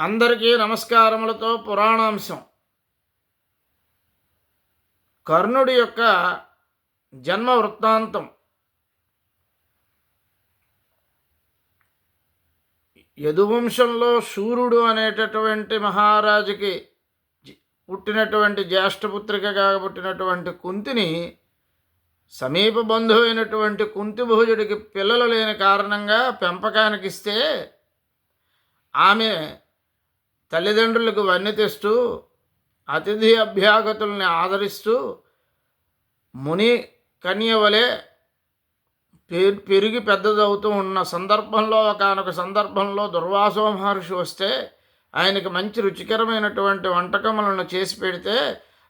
అందరికీ నమస్కారములతో పురాణాంశం. కర్ణుడి యొక్క జన్మ వృత్తాంతం. యదువంశంలో శూరుడు అనేటటువంటి మహారాజుకి పుట్టినటువంటి జ్యేష్ఠపుత్రికగా పుట్టినటువంటి కుంతిని సమీప బంధువైనటువంటి కుంతి భోజుడికి పిల్లలు లేని కారణంగా పెంపకానికి ఇస్తే ఆమె తల్లిదండ్రులకు వన్నె తెస్తూ అతిథి అభ్యాగతుల్ని ఆదరిస్తూ ముని కన్యవలే పె- పెరిగి పెద్దదవుతూ ఉన్న సందర్భంలో ఒకనొక సందర్భంలో దుర్వాసో మహర్షి వస్తే ఆయనకి మంచి రుచికరమైనటువంటి వంటకములను చేసి పెడితే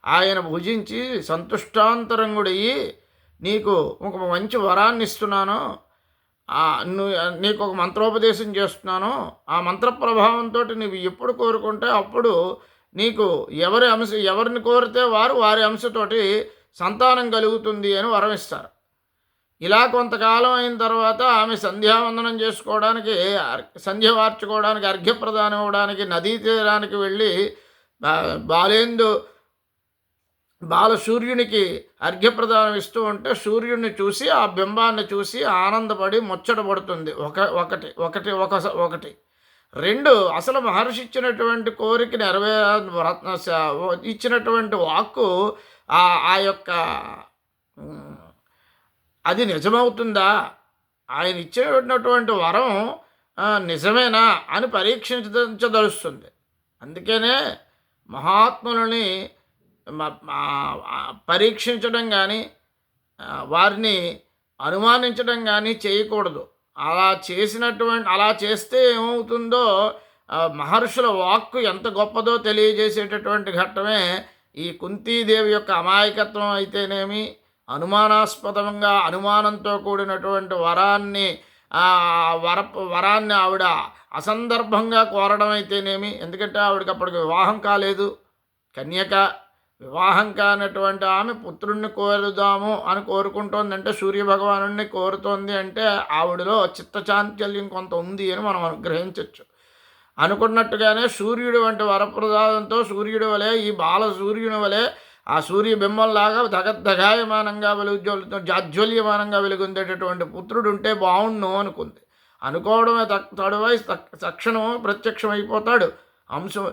ఆయన భుజించి సంతుష్టాంతరంగుడయ్యి నీకు ఒక మంచి వరాన్ని ఇస్తున్నాను నీకు ఒక మంత్రోపదేశం చేస్తున్నాను. ఆ మంత్ర ప్రభావంతో నువ్వు ఎప్పుడు కోరుకుంటే అప్పుడు నీకు ఎవరి అంశ ఎవరిని కోరితే వారు వారి అంశతోటి సంతానం కలుగుతుంది అని వరమిస్తారు. ఇలా కొంతకాలం అయిన తర్వాత ఆమె సంధ్యావందనం చేసుకోవడానికి సంధ్య వార్చుకోవడానికి అర్ఘ్యప్రదానం ఇవ్వడానికి నదీ తీరానికి వెళ్ళి బాలేందు బాల సూర్యునికి అర్ఘ్యప్రదానం ఇస్తూ ఉంటే సూర్యుడిని చూసి ఆ బింబాన్ని చూసి ఆనందపడి ముచ్చటపడుతుంది ఒక ఒకటి ఒకటి ఒక ఒకటి. రెండు అసలు మహర్షి ఇచ్చినటువంటి కోరిక నెరవే రత్న ఇచ్చినటువంటి వాక్కు ఆ ఆ యొక్క అది నిజమవుతుందా? ఆయన ఇచ్చినటువంటి వరం నిజమేనా అని పరీక్షించదలుస్తుంది అందుకనే మహాత్ములని పరీక్షించడం కానీ వారిని అనుమానించడం కానీ చేయకూడదు. అలా చేసినటువంటి అలా చేస్తే ఏమవుతుందో మహర్షుల వాక్కు ఎంత గొప్పదో తెలియజేసేటటువంటి ఘట్టమే ఈ కుంతీదేవి యొక్క అమాయకత్వం అయితేనేమి అనుమానాస్పదంగా అనుమానంతో కూడినటువంటి వరాన్ని వర వరాన్ని ఆవిడ అసందర్భంగా కోరడం అయితేనేమి ఎందుకంటే ఆవిడకి అప్పటికి వివాహం కాలేదు కన్యక వివాహం కానటువంటి ఆమె పుత్రుణ్ణి కోరుదాము అని కోరుకుంటోందంటే సూర్యభగవాను కోరుతోంది అంటే ఆవిడలో చిత్తచాంచల్యం కొంత ఉంది అని మనం గ్రహించవచ్చు అనుకున్నట్టుగానే సూర్యుడు వంటి వరప్రసాదంతో సూర్యుడు వలె ఈ బాల సూర్యుని వలె ఆ సూర్యబింబంలాగా ధగద్ధగాయమానంగా వెలుగు జాజ్వల్యమానంగా వెలుగొందేటటువంటి పుత్రుడు ఉంటే బాగుండు అనుకుంది. అనుకోవడమే తక్- తడువై తక్షణం ప్రత్యక్షమైపోతాడు. అంశం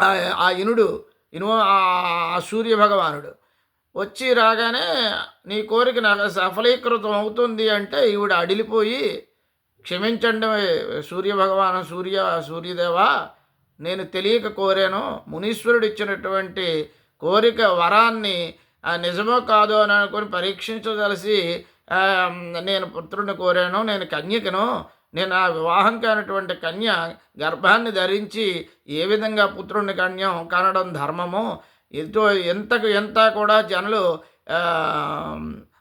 ఆ- ఆ ఇనుడు ఇను ఆ సూర్య భగవానుడు వచ్చి రాగానే నీ కోరిక నాకు సఫలీకృతం అవుతుంది అంటే ఈవిడ అడిలిపోయి క్షమించండి సూర్య భగవాన్ సూర్య సూర్యదేవా నేను తెలియక కోరాను. మునీశ్వరుడు ఇచ్చినటువంటి కోరిక వరాన్ని నిజమో కాదో అని అనుకొని పరీక్షించదలిసి నేను పుత్రుడిని కోరాను నేను కన్యకను. నేను ఆ వివాహం కానటువంటి కన్య గర్భాన్ని ధరించి ఏ విధంగా పుత్రుని కన్యం కనడం ధర్మము ఎంతో ఎంతకు ఎంత కూడా జనులు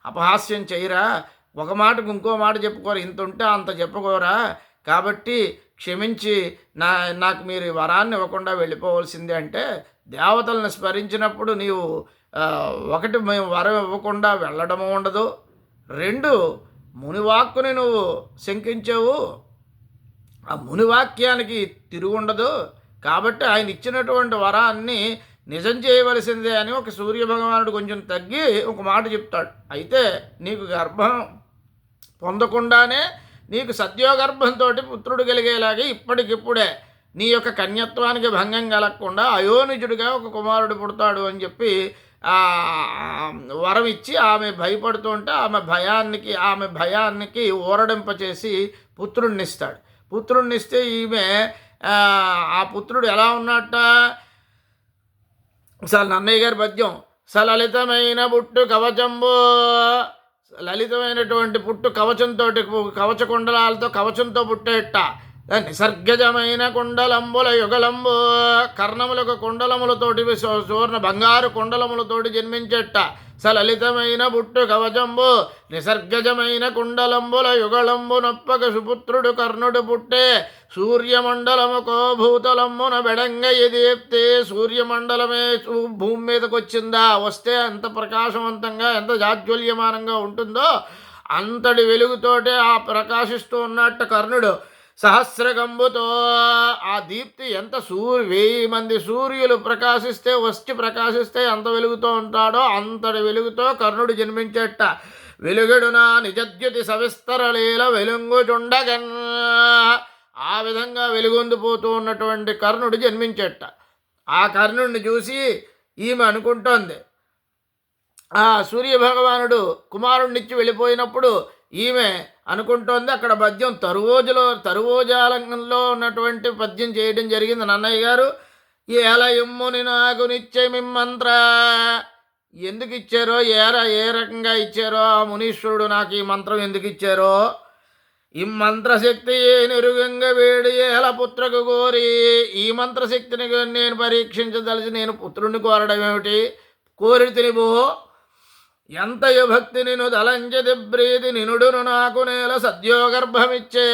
అపహాస్యం చేయరా? ఒక మాటకు ఇంకో మాట చెప్పుకోరు? ఇంత ఉంటే అంత చెప్పుకోరా? కాబట్టి క్షమించి నా నాకు మీరు వరాన్ని ఇవ్వకుండా వెళ్ళిపోవలసిందే అంటే దేవతలను స్మరించినప్పుడు నీవు ఒకటి మేము వరం ఇవ్వకుండా వెళ్ళడము ఉండదు. రెండు మునివాక్కుని నువ్వు శంకించావు. ఆ మునివాక్యానికి తిరుగుండదు. కాబట్టి ఆయన ఇచ్చినటువంటి వరాన్ని నిజం చేయవలసిందే అని ఒక సూర్య భగవానుడు కొంచెం తగ్గి ఒక మాట చెప్తాడు. అయితే నీకు గర్భం పొందకుండానే నీకు సద్యోగర్భంతో పుత్రుడు కలిగేలాగే ఇప్పటికిప్పుడే నీ యొక్క కన్యత్వానికి భంగం కలగకుండా అయోనిజుడిగా ఒక కుమారుడు పుడతాడు అని చెప్పి వరం ఇచ్చి ఆమె భయపడుతూ ఉంటే ఆమె భయానికి ఆమె భయానికి ఊరడింపచేసి పుత్రుడిని ఇస్తాడు పుత్రుడిని ఇస్తే ఈమె ఆ, పుత్రుడు ఎలా ఉన్నట్ట అసలు నన్నయ్య గారి పద్యం. సలలితమైన పుట్టు కవచంబు లలితమైనటువంటి పుట్టు కవచంతో కవచ కుండలాలతో కవచంతో పుట్టేట. నిసర్గజమైన కుండలంబుల యుగలంబు కర్ణములకు కుండలములతోటి సూర్ణ సువర్ణ బంగారు కుండలములతోటి జన్మించేట సలలితమైన బుట్టు కవచంబు నిసర్గజమైన కుండలంబుల యుగళంబు నొప్పక సుపుత్రుడు కర్ణుడు పుట్టే సూర్యమండలముకో భూతలమ్మున బెడంగ ఎదేప్తే సూర్యమండలమే భూమి మీదకి వచ్చిందా వస్తే ఎంత ప్రకాశవంతంగా ఎంత జాజ్వల్యమానంగా ఉంటుందో అంతటి వెలుగుతోటే ఆ ప్రకాశిస్తూ ఉన్నట్టు కర్ణుడు సహస్రగంబుతో ఆ దీప్తి ఎంత సూర్య వెయ్యి మంది సూర్యులు ప్రకాశిస్తే వచ్చి ప్రకాశిస్తే ఎంత వెలుగుతూ ఉంటాడో అంతటి వెలుగుతో కర్ణుడు జన్మించేట. వెలుగుడునా నిజద్యుతి సవిస్తరలీల వెలుంగుచుండగన్. ఆ విధంగా వెలుగొందిపోతూ ఉన్నటువంటి కర్ణుడు జన్మించేట. ఆ కర్ణుడిని చూసి ఈమె అనుకుంటోంది. ఆ సూర్యభగవానుడు కుమారుణ్ణిచ్చి వెళ్ళిపోయినప్పుడు ఈమె అనుకుంటోంది. అక్కడ పద్యం తరువోజులో తరువోజాలంలో ఉన్నటువంటి పద్యం చేయడం జరిగింది. నన్నయ్య గారు ఏల ఎమ్ముని నాకు నిత్యమిమ్మంత్ర ఎందుకు ఇచ్చారో ఏర ఏ రకంగా ఇచ్చారో ఆ మునీశ్వరుడు నాకు ఈ మంత్రం ఎందుకు ఇచ్చారో. ఈ మంత్రశక్తి నిరుగంగ వేడి ఏల పుత్రకు కోరి. ఈ మంత్రశక్తిని నేను పరీక్షించదలిచి నేను పుత్రుణ్ణి కోరడం ఏమిటి కోరి తినిపో ఎంతయు భక్తి నిను తలంచది ప్రీతి నినుడును నాకు నేల సద్యోగర్భమిచ్చే.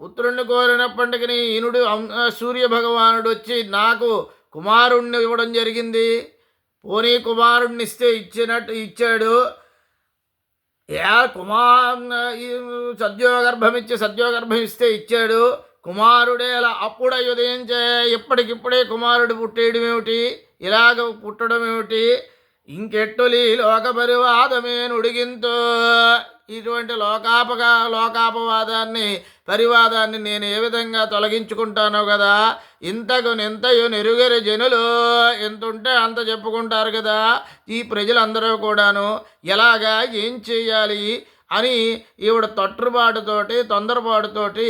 పుత్రుణ్ణి కోరినప్పటికీ నీ ఈనుడు సూర్య భగవానుడు వచ్చి నాకు కుమారుణ్ణి ఇవ్వడం జరిగింది. పోనీ కుమారుణ్ణి ఇస్తే ఇచ్చినట్టు ఇచ్చాడు. ఏ కుమార్ సద్యోగర్భమిచ్చి సద్యోగర్భం ఇస్తే ఇచ్చాడు. కుమారుడే అలా అప్పుడే ఉదయించే ఇప్పటికిప్పుడే కుమారుడు పుట్టేయడం ఏమిటి ఇలాగ పుట్టడం ఏమిటి ఇంకెట్టులి లోక పరివాదమే నుడిగింతో. ఇటువంటి లోకాపక లోకాపవాదాన్ని పరివాదాన్ని నేను ఏ విధంగా తొలగించుకుంటానో కదా ఇంతకు నింతయు నెరుగరి జనులు ఎంతుంటే అంత చెప్పుకుంటారు కదా ఈ ప్రజలందరూ కూడాను ఎలాగా ఏం చేయాలి అని ఈవిడ తొట్టుబాటుతోటి తొందరపాటుతోటి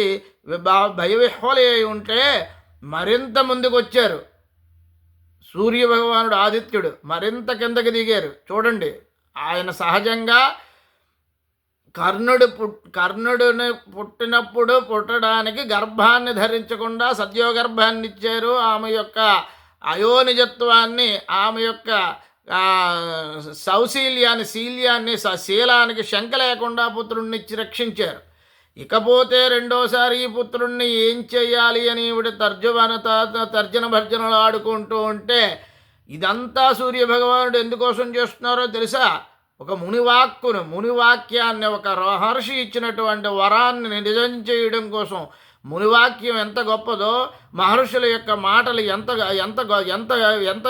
భయవిహ్వలై ఉంటే మరింత ముందుకు వచ్చారు సూర్యభగవానుడు ఆదిత్యుడు మరింత కిందకి దిగారు. చూడండి ఆయన సహజంగా కర్ణుడు పుట్ కర్ణుడిని పుట్టినప్పుడు పుట్టడానికి గర్భాన్ని ధరించకుండా సద్యోగర్భాన్ని ఇచ్చారు. ఆమె యొక్క అయోనిజత్వాన్ని ఆమె యొక్క సౌశీల్యాన్ని శీల్యాన్ని శీలానికి శంక లేకుండా పుత్రుణ్ణిచ్చి రక్షించారు. ఇకపోతే రెండోసారి ఈ పుత్రుణ్ణి ఏం చేయాలి అని ఇవిడ తర్జువన తర్జన భర్జనలు ఆడుకుంటూ ఉంటే ఇదంతా సూర్యభగవానుడు ఎందుకోసం చేస్తున్నారో తెలుసా? ఒక మునివాక్కును మునివాక్యాన్ని ఒక మహర్షి ఇచ్చినటువంటి వరాన్ని నిజం చేయడం కోసం మునివాక్యం ఎంత గొప్పదో మహర్షుల యొక్క మాటలు ఎంత ఎంత ఎంత ఎంత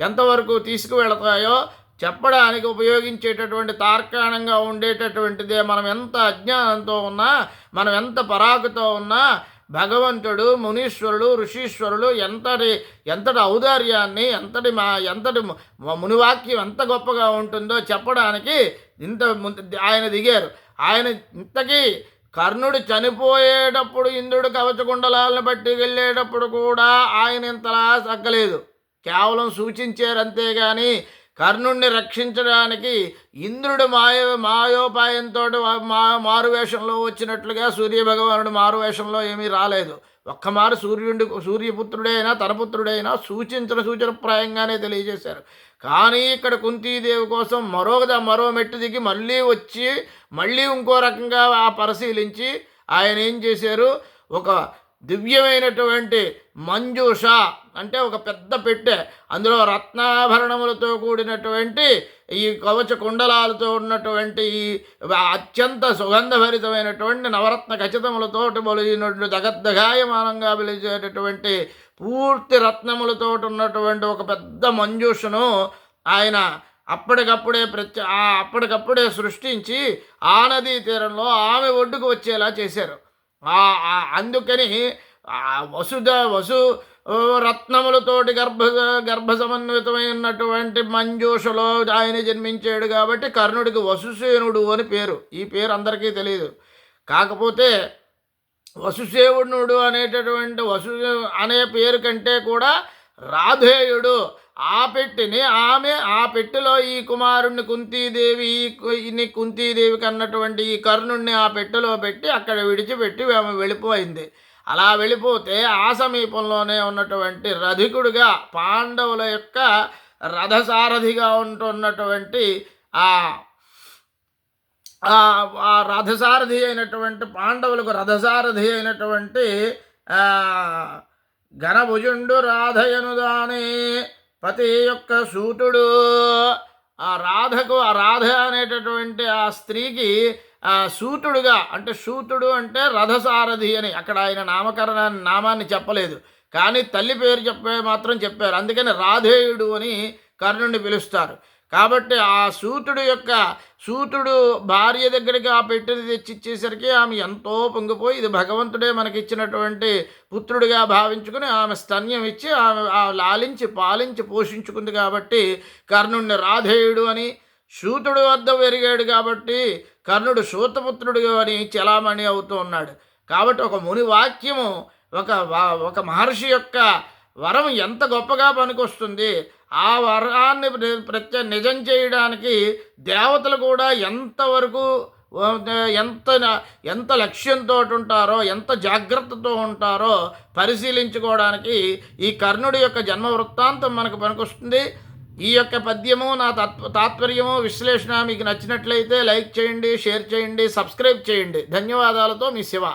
ఎంతవరకు తీసుకువెళతాయో చెప్పడానికి ఉపయోగించేటటువంటి తార్కాణంగా ఉండేటటువంటిదే మనం ఎంత అజ్ఞానంతో ఉన్నా మనం ఎంత పరాకుతో ఉన్నా భగవంతుడు మునీశ్వరుడు ఋషీశ్వరుడు ఎంతటి ఎంతటి ఔదార్యాన్ని ఎంతటి మా ఎంతటి మునివాక్యం ఎంత గొప్పగా ఉంటుందో చెప్పడానికి ఇంత ఆయన దిగారు. ఆయన ఇంతకీ కర్ణుడు చనిపోయేటప్పుడు ఇంద్రుడు కవచకుండలాలను బట్టి వెళ్ళేటప్పుడు కూడా ఆయన ఇంతలా తగ్గలేదు. కేవలం సూచించారు అంతేగాని కర్ణుణ్ణి రక్షించడానికి ఇంద్రుడు మాయ మాయోపాయంతో మా మారువేషంలో వచ్చినట్లుగా సూర్యభగవానుడు మారువేషంలో ఏమీ రాలేదు. ఒక్కమారు సూర్యుడు సూర్యుడి సూర్యపుత్రుడైనా తన పుత్రుడైనా సూచించిన సూచనప్రాయంగానే తెలియజేశారు. కానీ ఇక్కడ కుంతీదేవి కోసం మరో మరో మెట్టు దిగి మళ్ళీ వచ్చి మళ్ళీ ఇంకో రకంగా ఆ పరిశీలించి ఆయన ఏం చేశారు? ఒక దివ్యమైనటువంటి మంజూష అంటే ఒక పెద్ద పెట్టె. అందులో రత్నాభరణములతో కూడినటువంటి ఈ కవచ కుండలాలతో ఉన్నటువంటి ఈ అత్యంత సుగంధభరితమైనటువంటి నవరత్న ఖచ్చితములతో బలినటువంటి జగద్దగాయమానంగా పిలిచేటటువంటి పూర్తి రత్నములతో ఉన్నటువంటి ఒక పెద్ద మంజూషను ఆయన అప్పటికప్పుడే ప్రత్య అప్పటికప్పుడే సృష్టించి ఆ నదీ తీరంలో ఆమె ఒడ్డుకు వచ్చేలా చేశారు. అందుకని వసుధ వసు రత్నములతోటి గర్భ గర్భ సమన్వితమైనటువంటి మంజూషలో ఆయన జన్మించాడు కాబట్టి కర్ణుడికి వసుసేనుడు అని పేరు. ఈ పేరు అందరికీ తెలియదు కాకపోతే వసుసేవునుడు అనేటటువంటి వసు అనే పేరు కంటే కూడా రాధేయుడు ఆ పెట్టిని ఆమె ఆ పెట్టెలో ఈ కుమారుణ్ణి కుంతీదేవి ఈ కుంతీదేవికి అన్నటువంటి ఈ కర్ణుణ్ణి ఆ పెట్టెలో పెట్టి అక్కడ విడిచిపెట్టి ఆమె వెళ్ళిపోయింది. అలా వెళ్ళిపోతే ఆ సమీపంలోనే ఉన్నటువంటి రధికుడుగా పాండవుల యొక్క రథసారథిగా ఉంటున్నటువంటి ఆ ఆ రథసారథి అయినటువంటి పాండవులకు రథసారథి అయినటువంటి ఘనభుజుండు రాధయనుదానే పతి యొక్క సూటుడు ఆ రాధకు ఆ రాధ అనేటటువంటి ఆ స్త్రీకి ఆ, సూతుడుగా అంటే సూతుడు అంటే రథసారథి అని అక్కడ ఆయన నామకరణ నామాన్ని చెప్పలేదు. కానీ తల్లి పేరు చెప్పే మాత్రం చెప్పారు. అందుకని రాధేయుడు అని కర్ణుడిని పిలుస్తారు. కాబట్టి ఆ సూతుడు యొక్క సూతుడు భార్య దగ్గరికి ఆ పెట్టెని తెచ్చి ఇచ్చేసరికి ఆమె ఎంతో పొంగిపోయి ఇది భగవంతుడే మనకిచ్చినటువంటి పుత్రుడిగా భావించుకుని ఆమె స్తన్యం ఇచ్చి ఆమె లాలించి పాలించి పోషించుకుంది కాబట్టి కర్ణుడిని రాధేయుడు అని సూతుడు వద్ద పెరిగాడు కాబట్టి కర్ణుడు సూతపుత్రుడు అని చలామణి అవుతూ ఉన్నాడు. కాబట్టి ఒక ముని వాక్యము ఒక ఒక మహర్షి యొక్క వరం ఎంత గొప్పగా పనికొస్తుంది? ఆ వరాన్ని ప్రత్య నిజం చేయడానికి దేవతలు కూడా ఎంతవరకు ఎంత ఎంత లక్ష్యంతో ఉంటారో ఎంత జాగ్రత్తతో ఉంటారో పరిశీలించుకోవడానికి ఈ కర్ణుడి యొక్క జన్మ వృత్తాంతం మనకు పనికొస్తుంది. ఈ యొక్క పద్యము నా తత్వ తాత్పర్యము విశ్లేషణ మీకు నచ్చినట్లయితే లైక్ చేయండి షేర్ చేయండి సబ్స్క్రైబ్ చేయండి. ధన్యవాదాలతో మీ శివ.